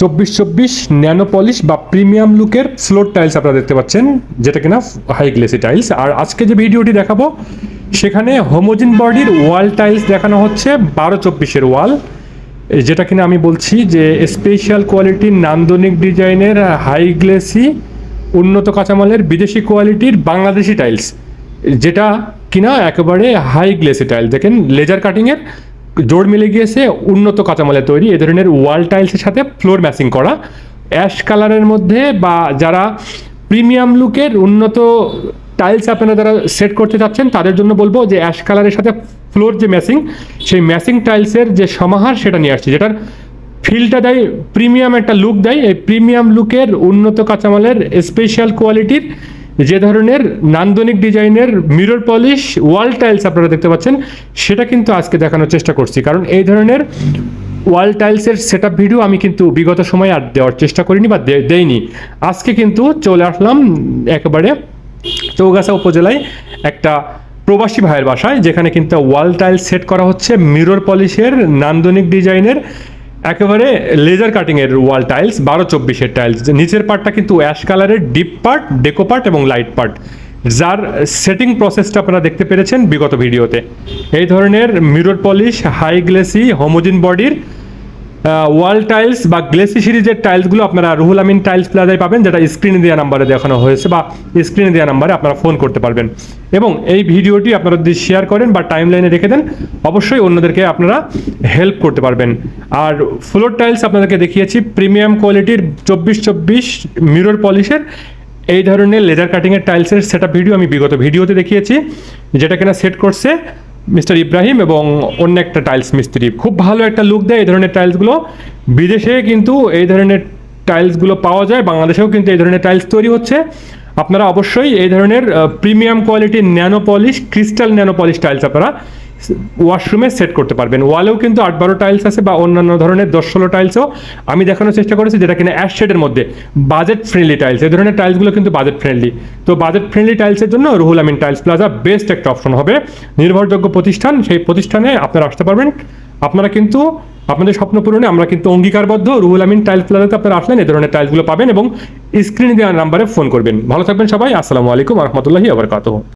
চব্বিশ চব্বিশ nano polish বা প্রিমিয়াম লুকের ফ্লোর টাইলস আপনারা দেখতে পাচ্ছেন, যেটা কিনা হাই গ্লেসি টাইলস। আর আজকে যে ভিডিওটি দেখাবো, সেখানে হোমোজিন বডির ওয়াল টাইলস দেখানো হচ্ছে, বারো চব্বিশের ওয়াল। যেটা কিনা আমি বলছি যে, স্পেশাল কোয়ালিটির নান্দনিক ডিজাইনের হাই গ্লেসি উন্নত কাঁচামালের বিদেশি কোয়ালিটির বাংলাদেশি টাইলস, যেটা কিনা একেবারে হাই গ্লেসি টাইল। দেখেন, লেজার কাটিংয়ের জোড় মিলে গিয়েছে, উন্নত কাঁচামালের তৈরি। এ ধরনের ওয়াল টাইলসের সাথে ফ্লোর ম্যাচিং করা। অ্যাশ কালারের মধ্যে বা যারা প্রিমিয়াম লুকের উন্নত টাইলস আপনারা যারা সেট করতে চাচ্ছেন, তাদের জন্য বলব যে অ্যাশ কালারের সাথে ফ্লোর যে ম্যাচিং, সেই ম্যাচিং টাইলসের যে সমাহার, সেটা নিয়ে আসছে, যেটার ফিলটা দেয়, প্রিমিয়াম একটা লুক দেয়। এই প্রিমিয়াম লুকের উন্নত কাঁচামালের স্পেশাল কোয়ালিটির যে ধরনের নান্দনিক ডিজাইনের মিরর পলিশ, ওয়াল টাইলস আপনারা দেখতে পাচ্ছেন, সেটা কিন্তু আজকে দেখানোর চেষ্টা করছি। কারণ এই ধরনের ওয়াল টাইলসের সেট ভিডিও আমি কিন্তু বিগত সময়ে আর দেওয়ার চেষ্টা করিনি বা দেইনি। আজকে কিন্তু চলে আসলাম একেবারে চৌগাছা উপজেলায় একটা প্রবাসী ভাইয়ের বাসায়, যেখানে কিন্তু ওয়াল টাইলস সেট করা হচ্ছে, মিরর পলিশের, নান্দনিক ডিজাইনের একেবারে লেজার কাটিং এর ওয়াল টাইলস বারো চব্বিশের টাইলস নিচের পার্টটা কিন্তু অ্যাশ কালারের ডিপ পার্ট ডেকো পার্ট এবং লাইট পার্ট যার সেটিং প্রসেসটা আপনারা দেখতে পেরেছেন বিগত ভিডিওতে এই ধরনের mirror polish high glossy homogeneous বডির ওয়াল টাইলস বা গ্লেসি সিরিজের টাইলসগুলো আপনারা রুহুল আমিন টাইলস প্লাজায় পাবেন, যেটা স্ক্রিনে দেওয়া নাম্বারে দেখানো হয়েছে বা স্ক্রিনে দেওয়া নাম্বারে আপনারা ফোন করতে পারবেন। এবং এই ভিডিওটি আপনারা যদি শেয়ার করেন বা টাইম লাইনে রেখে দেন, অবশ্যই অন্যদেরকে আপনারা হেল্প করতে পারবেন। আর ফ্লোর টাইলস আপনাদেরকে দেখিয়েছি প্রিমিয়াম কোয়ালিটির চব্বিশ চব্বিশ মিরর পলিশের এই ধরনের লেজার কাটিংয়ের টাইলসের সেট ভিডিও আমি বিগত ভিডিওতে দেখিয়েছি, যেটা কিনা সেট করছে মিস্টার ইব্রাহিম এবং অন্য একটা টাইলস মিস্ত্রি। খুব ভালো একটা লুক দেয় এই ধরনের টাইলসগুলো। বিদেশে কিন্তু এই ধরনের টাইলসগুলো পাওয়া যায়, বাংলাদেশেও কিন্তু এই ধরনের টাইলস তৈরি হচ্ছে। আপনারা অবশ্যই এই ধরনের প্রিমিয়াম কোয়ালিটির nano polish crystal nano polish tiles আপনারা ওয়াশরুমে সেট করতে পারবেন। ওয়ালেও কিন্তু আট বারো টাইলস আছে বা অন্যান্য ধরনের দশ ষোলো টাইলসও আমি দেখানোর চেষ্টা করেছি যেটা কিনা অ্যাশ শেডের মধ্যে। বাজেট ফ্রেন্ডলি টাইলস এই ধরনের টাইলসগুলো কিন্তু বাজেট ফ্রেন্ডলি তো বাজেট ফ্রেন্ডলি টাইলসের জন্য Ruhul Amin tiles plaza best একটা অপশন হবে। নির্ভরযোগ্য প্রতিষ্ঠান, সেই প্রতিষ্ঠানে আপনারা আসতে পারবেন। আপনারা কিন্তু, আপনাদের স্বপ্ন পূরণে আমরা কিন্তু অঙ্গীকারবদ্ধ রুহুল আমিন টাইলস প্লাজাতে আপনারা আসলেন এই ধরনের টাইলসগুলো পাবেন এবং স্ক্রিনে দেওয়া নাম্বারে ফোন করবেন। ভালো থাকবেন সবাই, আসসালামু আলাইকুম রহমতুল্লাহি আবরকাতহ